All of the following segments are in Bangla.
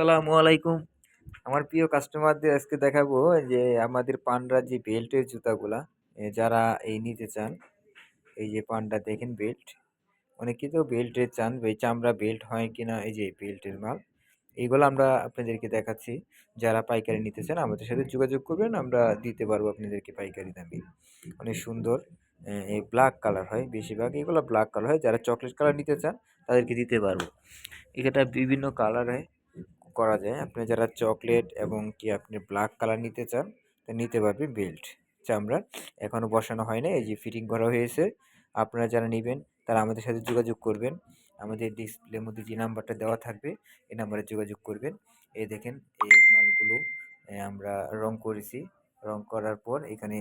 আসসালামু আলাইকুম। আমার প্রিয় কাস্টমারদের আজকে দেখাবো যে আমাদের পান্ডার যে বেল্টের জুতাগুলা যারা এই নিতে চান, এই যে পান্ডা দেখেন বেল্ট, অনেকে তো বেল্টের চান এই চামড়া বেল্ট হয় কিনা, এই যে বেল্টের মাল এইগুলো আমরা আপনাদেরকে দেখাচ্ছি। যারা পাইকারি নিতে চান, আমাদের সাথে যোগাযোগ করবেন, আমরা দিতে পারব আপনাদেরকে পাইকারি দামে। অনেক সুন্দর এই ব্ল্যাক কালার হয়, বেশিরভাগ এগুলো ব্ল্যাক কালার হয়, যারা চকলেট কালার নিতে চান, তাদেরকে দিতে পারব। এটা বিভিন্ন কালারে করা যায়। আপনি যারা চকলেট এবং কি আপনি ব্ল্যাক কালার নিতে চান, তা নিতে পারবে বেল্ট চামড়ার এখনও বসানো হয় না এই যে ফিটিং করা হয়েছে। আপনারা যারা নেবেন, তারা আমাদের সাথে যোগাযোগ করবেন। আমাদের ডিসপ্লের মধ্যে যে নাম্বারটা দেওয়া থাকবে, এই নাম্বারে যোগাযোগ করবেন। এই দেখেন, এই মালগুলো আমরা রং করেছি। রং করার পর এখানে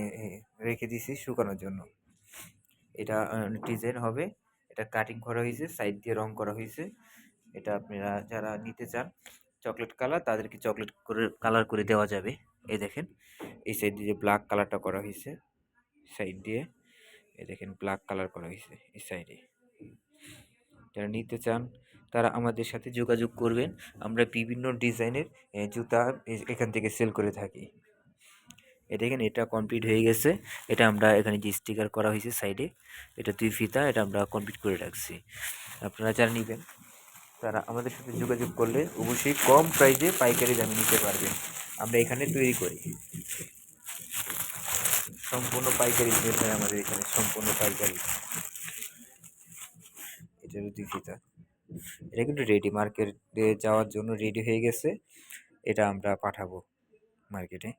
রেখে দিয়েছি শুকানোর জন্য। এটা ডিজাইন হবে। এটা কাটিং করা হয়েছে সাইড দিয়ে রং করা হয়েছে। এটা আপনারা যারা নিতে চান চকলেট কালার, তাদেরকে চকলেট করে, কালার করে দেওয়া যাবে। এই দেখেন, এই সাইড দিয়ে ব্ল্যাক কালারটা করা হয়েছে সাইড দিয়ে, এই দেখেন ব্ল্যাক কালার করা হয়েছে, এই সাইডে যারা নিতে চান, তারা আমাদের সাথে যোগাযোগ করবেন। আমরা বিভিন্ন ডিজাইনের জুতা এখান থেকে সেল করে থাকি। এ দেখেন, এটা কমপ্লিট হয়ে গেছে। এটা আমরা এখানে যে স্টিকার করা হয়েছে সাইডে এটা দুই ফিতা, এটা আমরা কমপ্লিট করে রাখছি। আপনারা যারা নেবেন তারা আমাদের সাথে যোগাযোগ করলে অবশ্যই কম প্রাইসে পাইকারি দামে নিতে পারবেন আমরা এখানে তৈরি করি। সম্পূর্ণ পাইকারি হয় আমাদের এখানে সম্পূর্ণ পাইকারি। এটা দুই ফিতা এটা কিন্তু রেডি মার্কেটে যাওয়ার জন্য রেডি হয়ে গেছে। এটা আমরা পাঠাবো মার্কেটে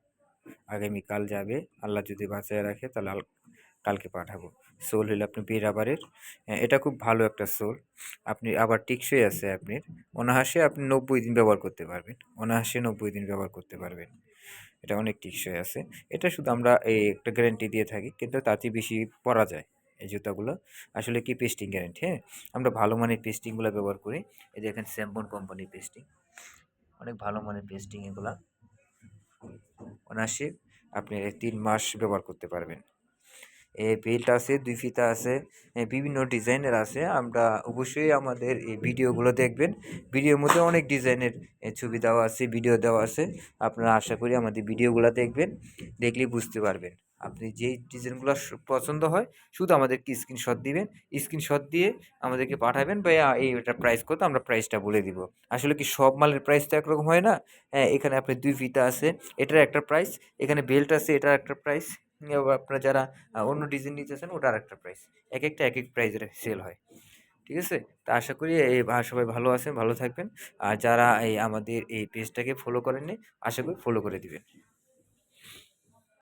আগামীকাল যাবে। আল্লাহ যদি বাঁচায় রাখে, তাহলে কালকে পাঠাবো। সোল হলো আপনি বি রাবারের এটা খুব ভালো একটা সোল। আপনি আবার টিকসই আছে আপনার। অনায়াসে আপনি নব্বই দিন ব্যবহার করতে পারবেন। অনায়াসে নব্বই দিন ব্যবহার করতে পারবেন। এটা অনেক টিকসই আছে। এটা শুধু আমরা এই একটা গ্যারেন্টি দিয়ে থাকি, কিন্তু তাতে বেশি পরা যায় এই জুতাগুলো। আসলে কি পেস্টিং গ্যারেন্টি হ্যাঁ? আমরা ভালো মানের পেস্টিংগুলো ব্যবহার করি। এই দেখেন স্যাম্পন কোম্পানির পেস্টিং অনেক ভালো মানের পেস্টিং এগুলা। অনায়াসে আপনি তিন মাস ব্যবহার করতে পারবেন। এ বেল্ট আছে, দুই ফিতা আছে বিভিন্ন ডিজাইনের আছে। আমরা অবশ্যই আমাদের এই ভিডিওগুলো দেখবেন। ভিডিওর মধ্যে অনেক ডিজাইনের ছবি দেওয়া আছে, ভিডিও দেওয়া আছে। আপনারা আশা করি আমাদের ভিডিওগুলো দেখবেন, দেখলেই বুঝতে পারবেন। আপনি যেই ডিজাইনগুলো পছন্দ হয়, শুধু আমাদেরকে স্ক্রিনশট দিবেন। স্ক্রিনশট দিয়ে আমাদেরকে পাঠাবেন বা এই এটা প্রাইস কত? আমরা প্রাইসটা বলে দিব। আসলে কি সব মালের প্রাইস তো একরকম হয় না? হ্যাঁ এখানে আপনি দুই ফিতা আছে, এটার একটা প্রাইস এখানে বেল্ট আছে, এটার একটা প্রাইস আপনারা যারা অন্য ডিজাইন নিতে চান, ওটার একটা প্রাইস এক একটা এক এক প্রাইজের সেল হয়। ঠিক আছে? তা আশা করি এই সবাই ভালো আছেন, ভালো থাকবেন। আর যারা এই আমাদের এই পেজটাকে ফলো করেননি, আশা করি ফলো করে দিবেন।